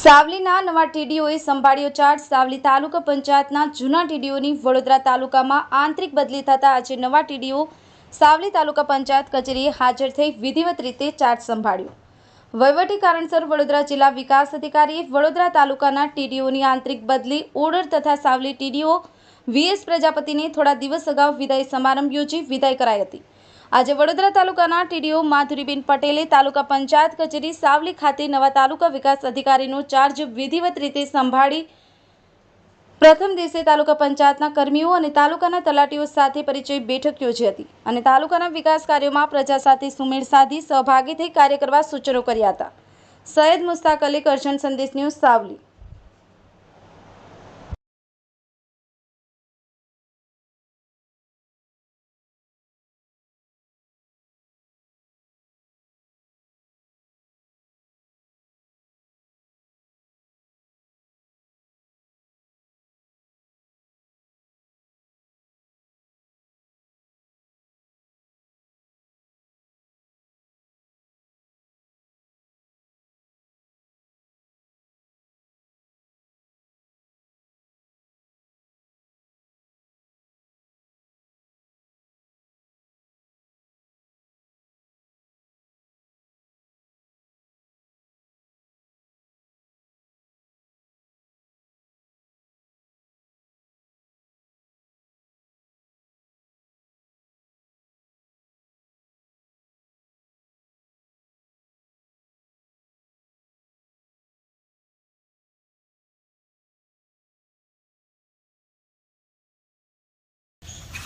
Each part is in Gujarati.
સાવલીના નવા ટીડીઓએ સંભાળ્યો ચાર્જ સાવલી તાલુકા પંચાયતના જૂના ટીડીઓની વડોદરા તાલુકામાં આંતરિક બદલી થતાં આજે નવા ટીડીઓ સાવલી તાલુકા પંચાયત કચેરીએ હાજર થઈ વિધિવત રીતે ચાર્જ સંભાળ્યો. વહીવટી કારણસર વડોદરા જિલ્લા વિકાસ અધિકારીએ વડોદરા તાલુકાના ટીડીઓની આંતરિક બદલી ઓર્ડર તથા સાવલી ટીડીઓ વીએસ પ્રજાપતિને થોડા દિવસ અગાઉ વિદાય સમારંભ યોજી વિદાય કરાઈ હતી. આજે વડોદરા તાલુકાના ટીડીઓ માધુરીબેન પટેલે તાલુકા પંચાયત કચેરી સાવલી ખાતે નવા તાલુકા વિકાસ અધિકારીનો ચાર્જ વિધિવત રીતે સંભાળી પ્રથમ દિવસે તાલુકા પંચાયતના કર્મીઓ અને તાલુકાના તલાટીઓ સાથે પરિચય બેઠક યોજી હતી અને તાલુકાના વિકાસ કાર્યોમાં પ્રજા સાથે સુમેળ સાધી સહભાગી થઈ કાર્ય કરવા સૂચનો કર્યા હતા. સૈયદ મુસ્તાક અલી કરશન સંદેશ ન્યૂઝ સાવલી.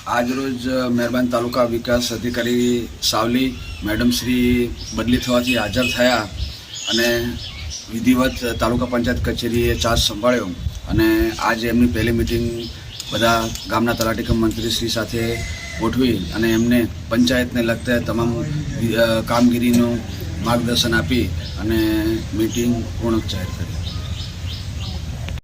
આજરોજ મહેરબાન તાલુકા વિકાસ અધિકારી સાવલી મેડમ શ્રી બદલી થવાથી હાજર થયા અને વિધિવત તાલુકા પંચાયત કચેરીએ ચાર્જ સંભાળ્યો અને આજે એમની પહેલી મિટિંગ બધા ગામના તલાટી કમ મંત્રીશ્રી સાથે ગોઠવી અને એમને પંચાયતને લગતા તમામ કામગીરીનું માર્ગદર્શન આપી અને મિટિંગ પૂર્ણ જાહેર કરી